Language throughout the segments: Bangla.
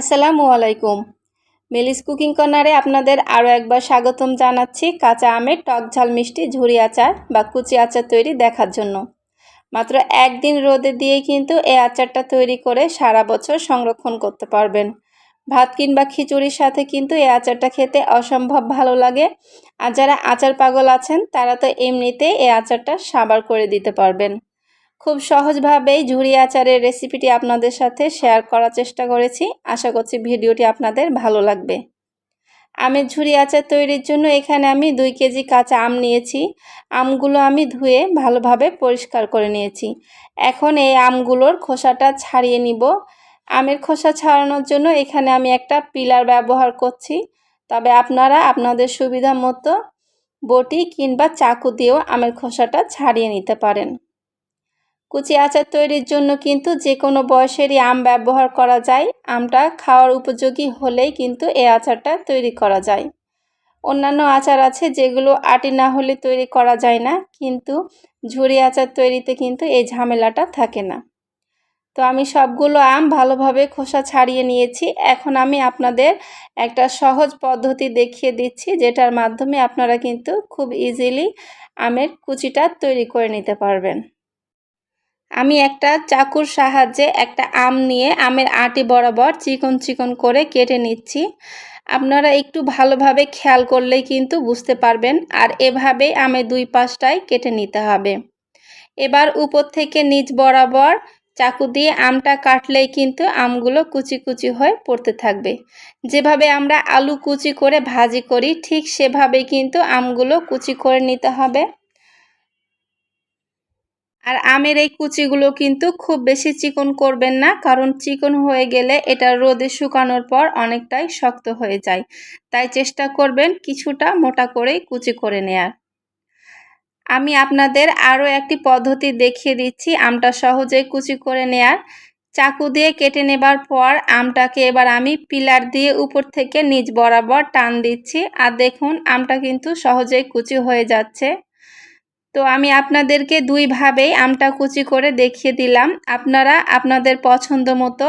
আসসালামু আলাইকুম। মিলিস কুকিং কর্নারে আপনাদের আরও একবার স্বাগতম জানাচ্ছি কাঁচা আমের টক ঝাল মিষ্টি ঝুড়ি আচার বা কুচি আচার তৈরি দেখার জন্য। মাত্র একদিন রোদে দিয়ে কিন্তু এই আচারটা তৈরি করে সারা বছর সংরক্ষণ করতে পারবেন। ভাত কিংবা খিচুড়ির সাথে কিন্তু এই আচারটা খেতে অসম্ভব ভালো লাগে। আর যারা আচার পাগল আছেন, তারা তো এমনিতেই এই আচারটা সাবার করে দিতে পারবেন। খুব সহজভাবেই ঝুড়ি আচারের রেসিপিটি আপনাদের সাথে শেয়ার করার চেষ্টা করেছি। আশা করছি ভিডিওটি আপনাদের ভালো লাগবে। আমের ঝুড়ি আচার তৈরির জন্য এখানে আমি দুই কেজি কাঁচা আম নিয়েছি। আমগুলো আমি ধুয়ে ভালোভাবে পরিষ্কার করে নিয়েছি। এখন এই আমগুলোর খোসাটা ছাড়িয়ে নিব। আমের খোসা ছাড়ানোর জন্য এখানে আমি একটা পিলার ব্যবহার করছি। তবে আপনারা আপনাদের সুবিধা মতো বটি কিংবা চাকু দিয়েও আমের খোসাটা ছাড়িয়ে নিতে পারেন। কুচি আচার তৈরির জন্য কিন্তু যে কোনো বয়সেরই আম ব্যবহার করা যায়। আমটা খাওয়ার উপযোগী হলেই কিন্তু এই আচারটা তৈরি করা যায়। অন্যান্য আচার আছে যেগুলো আটি না হলে তৈরি করা যায় না, কিন্তু ঝুড়ি আচার তৈরিতে কিন্তু এই ঝামেলাটা থাকে না। তো আমি সবগুলো আম ভালোভাবে খোসা ছাড়িয়ে নিয়েছি। এখন আমি আপনাদের একটা সহজ পদ্ধতি দেখিয়ে দিচ্ছি, যেটার মাধ্যমে আপনারা কিন্তু খুব ইজিলি আমের কুচিটা তৈরি করে নিতে পারবেন। আমি একটা চাকুর সাহায্যে একটা আম নিয়ে আমের আটি বরাবর চিকন চিকন করে কেটে নিচ্ছি। আপনারা একটু ভালোভাবে খেয়াল করলেই কিন্তু বুঝতে পারবেন, আর এভাবেই আমের দুই পাশটাই কেটে নিতে হবে। এবার উপর থেকে নিচ বরাবর চাকু দিয়ে আমটা কাটলেই কিন্তু আমগুলো কুচি কুচি হয়ে পড়তে থাকবে। যেভাবে আমরা আলু কুচি করে ভাজি করি, ঠিক সেভাবেই কিন্তু আমগুলো কুচি করে নিতে হবে। আর আমের এই কুচিগুলো কিন্তু খুব বেশি চিকন করবেন না, কারণ চিকন হয়ে গেলে এটা রোদে শুকানোর পর অনেকটাই শক্ত হয়ে যায়। তাই চেষ্টা করবেন কিছুটা মোটা করেই কুচি করে নেয়ার। আমি আপনাদের আরও একটি পদ্ধতি দেখিয়ে দিচ্ছি, আমটা সহজেই কুচি করে নেয়ার। চাকু দিয়ে কেটে নেবার পর আমটাকে এবার আমি পিলার দিয়ে উপর থেকে নিচ বরাবর টান দিচ্ছি। আর দেখুন, আমটা কিন্তু সহজেই কুচি হয়ে যাচ্ছে। তো আমি আপনাদেরকে দুইভাবেই আমটা কুচি করে দেখিয়ে দিলাম। আপনারা আপনাদের পছন্দ মতো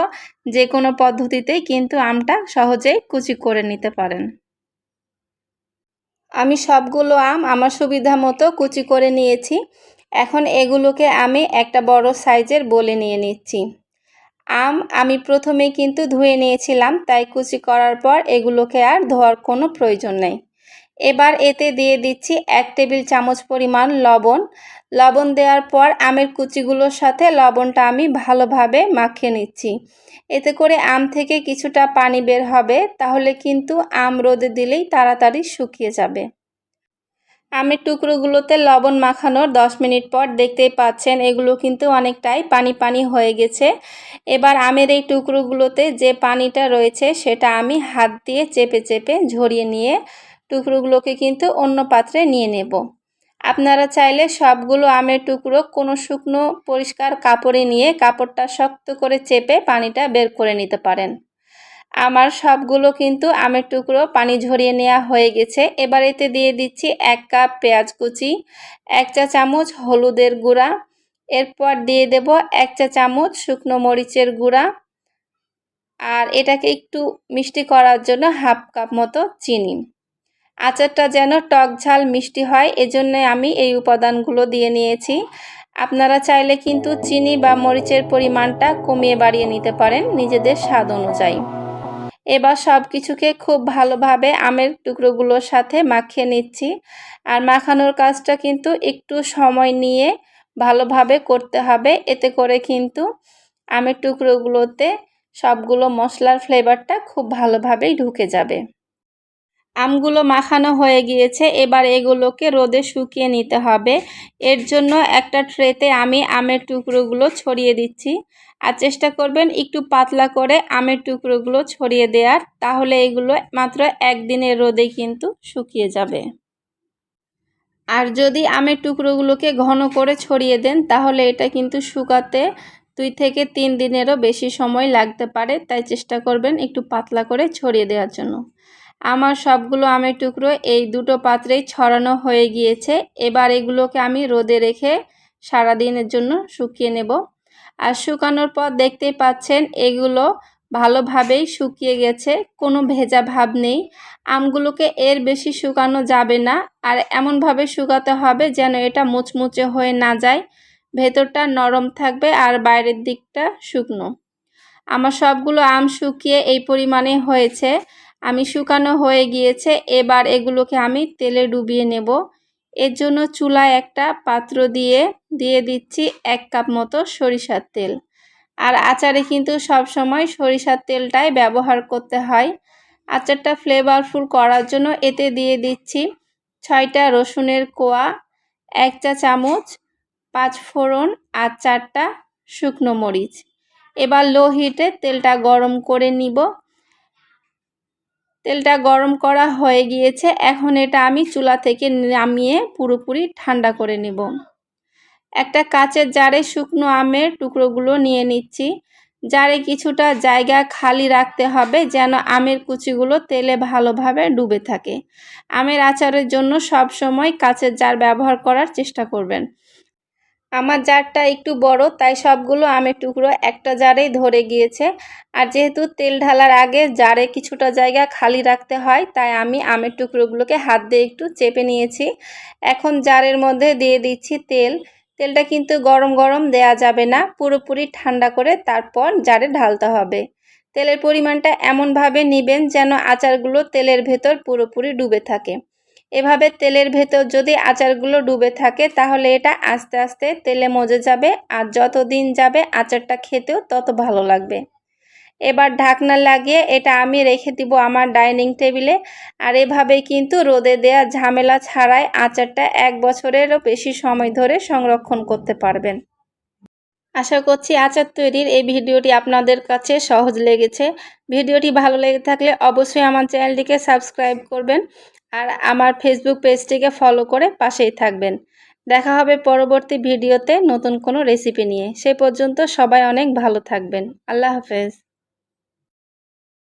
যে কোনো পদ্ধতিতেই কিন্তু আমটা সহজেই কুচি করে নিতে পারেন। আমি সবগুলো আম আমার সুবিধা মতো কুচি করে নিয়েছি। এখন এগুলোকে আমি একটা বড় সাইজের বলে নিয়ে নিচ্ছি। আম আমি প্রথমে কিন্তু ধুয়ে নিয়েছিলাম, তাই কুচি করার পর এগুলোকে আর ধোয়ার কোনো প্রয়োজন নেই। এবার এতে দিয়ে দিচ্ছি এক টেবিল চামচ পরিমাণ লবণ। লবণ দেওয়ার পর আমের কুচিগুলোর সাথে লবণটা আমি ভালোভাবে মাখিয়ে নিচ্ছি। এতে করে আম থেকে কিছুটা পানি বের হবে, তাহলে কিন্তু আম রোদে দিলেই তাড়াতাড়ি শুকিয়ে যাবে। আমের টুকরোগুলোতে লবণ মাখানোর দশ মিনিট পর দেখতেই পাচ্ছেন এগুলো কিন্তু অনেকটাই পানি পানি হয়ে গেছে। এবার আমের এই টুকরোগুলোতে যে পানিটা রয়েছে সেটা আমি হাত দিয়ে চেপে চেপে ঝরিয়ে নিয়ে টুকরোগুলোকে কিন্তু অন্য পাত্রে নিয়ে নেব। আপনারা চাইলে সবগুলো আমের টুকরো কোনো শুকনো পরিষ্কার কাপড়ে নিয়ে কাপড়টা শক্ত করে চেপে পানিটা বের করে নিতে পারেন। আমার সবগুলো কিন্তু আমের টুকরো পানি ঝরিয়ে নেওয়া হয়ে গেছে। এবার এতে দিয়ে দিচ্ছি এক কাপ পেঁয়াজ কুচি, এক চা চামচ হলুদের গুঁড়া, এরপর দিয়ে দেব এক চা চামচ শুকনো মরিচের গুঁড়া আর এটাকে একটু মিষ্টি করার জন্য হাফ কাপ মতো চিনি। আচারটা যেন টক ঝাল মিষ্টি হয়, এজন্য আমি এই উপাদানগুলো দিয়ে নিয়েছি। আপনারা চাইলে কিন্তু চিনি বা মরিচের পরিমাণটা কমিয়ে বাড়িয়ে নিতে পারেন নিজেদের স্বাদ অনুযায়ী। এবার সব কিছুকে খুব ভালোভাবে আমের টুকরোগুলোর সাথে মাখিয়ে নিচ্ছি। আর মাখানোর কাজটা কিন্তু একটু সময় নিয়ে ভালোভাবে করতে হবে, এতে করে কিন্তু আমের টুকরোগুলোতে সবগুলো মশলার ফ্লেভারটা খুব ভালোভাবেই ঢুকে যাবে। আমগুলো মাখানো হয়ে গিয়েছে, এবার এগুলোকে রোদে শুকিয়ে নিতে হবে। এর জন্য একটা ট্রেতে আমি আমের টুকরোগুলো ছড়িয়ে দিচ্ছি। আর চেষ্টা করবেন একটু পাতলা করে আমের টুকরোগুলো ছড়িয়ে দেওয়ার, তাহলে এগুলো মাত্র একদিনের রোদে কিন্তু শুকিয়ে যাবে। আর যদি আমের টুকরোগুলোকে ঘন করে ছড়িয়ে দেন, তাহলে এটা কিন্তু শুকাতে দুই থেকে তিন দিনেরও বেশি সময় লাগতে পারে। তাই চেষ্টা করবেন একটু পাতলা করে ছড়িয়ে দেওয়ার জন্য। আমার সবগুলো আমের টুকরো এই দুটো পাত্রেই ছড়ানো হয়ে গিয়েছে। এবার এগুলোকে আমি রোদে রেখে সারা দিনের জন্য শুকিয়ে নেব। আর শুকানোর পর দেখতেই পাচ্ছেন, এগুলো ভালোভাবেই শুকিয়ে গেছে, কোনো ভেজা ভাব নেই। আমগুলোকে এর বেশি শুকানো যাবে না, আর এমনভাবে শুকাতে হবে যেন এটা মুচমুচে হয়ে না যায়। ভেতরটা নরম থাকবে আর বাইরের দিকটা শুকনো। আমার সবগুলো আম শুকিয়ে এই পরিমাণে হয়েছে। আমি শুকানো হয়ে গিয়েছে, এবার এগুলোকে আমি তেলে ডুবিয়ে নেব। এর জন্য চুলায় একটা পাত্র দিয়ে দিয়ে দিচ্ছি এক কাপ মতো সরিষার তেল। আর আচারে কিন্তু সব সময় সরিষার তেলটাই ব্যবহার করতে হয়। আচারটা ফ্লেভারফুল করার জন্য এতে দিয়ে দিচ্ছি ছয়টা রসুনের কোয়া, এক চা চামচ পাঁচ ফোড়ন আর চারটা শুকনো মরিচ। এবার লো হিটে তেলটা গরম করে নিব। তেলটা গরম করা হয়ে গিয়েছে। এখন এটা আমি চুলা থেকে নামিয়ে পুরোপুরি ঠান্ডা করে নেব। একটা কাচের জারে শুকনো আমের টুকরোগুলো নিয়ে নিচ্ছি। জারে কিছুটা জায়গা খালি রাখতে হবে যেন আমের কুচিগুলো তেলে ভালোভাবে ডুবে থাকে। আমের আচারের জন্য সব সময় কাচের জার ব্যবহার করার চেষ্টা করবেন। আমার জারটা একটু বড়, তাই সবগুলো আমের টুকরো একটা জারেই ধরে গিয়েছে। আর যেহেতু তেল ঢালার আগে জারে কিছুটা জায়গা খালি রাখতে হয়, তাই আমি আমের টুকরোগুলোকে হাত দিয়ে একটু চেপে নিয়েছি। এখন জারের মধ্যে দিয়ে দিচ্ছি তেল। তেলটা কিন্তু গরম গরম দেয়া যাবে না, পুরোপুরি ঠান্ডা করে তারপর জারে ঢালতে হবে। তেলের পরিমাণটা এমনভাবে নেবেন যেন আচারগুলো তেলের ভেতর পুরোপুরি ডুবে থাকে। এভাবে তেলের ভেতর যদি আচারগুলো ডুবে থাকে, তাহলে এটা আস্তে আস্তে তেলে মজে যাবে আর যত দিন যাবে আচারটা খেতেও তত ভালো লাগবে। এবার ঢাকনা লাগিয়ে এটা আমি রেখে দিব আমার ডাইনিং টেবিলে। আর এভাবে কিন্তু রোদে দেয়া ঝামেলা ছাড়াই আচারটা এক বছরেরও বেশি সময় ধরে সংরক্ষণ করতে পারবেন। আশা করছি আচার তৈরির এই ভিডিওটি আপনাদের কাছে সহজ লেগেছে। ভিডিওটি ভালো লেগে থাকলে অবশ্যই আমার চ্যানেলটিকে সাবস্ক্রাইব করবেন আর আমার ফেসবুক পেজটিকে ফলো করে পাশেই থাকবেন। দেখা হবে পরবর্তী ভিডিওতে নতুন কোনো রেসিপি নিয়ে। সে পর্যন্ত সবাই অনেক ভালো থাকবেন। আল্লাহ হাফেজ।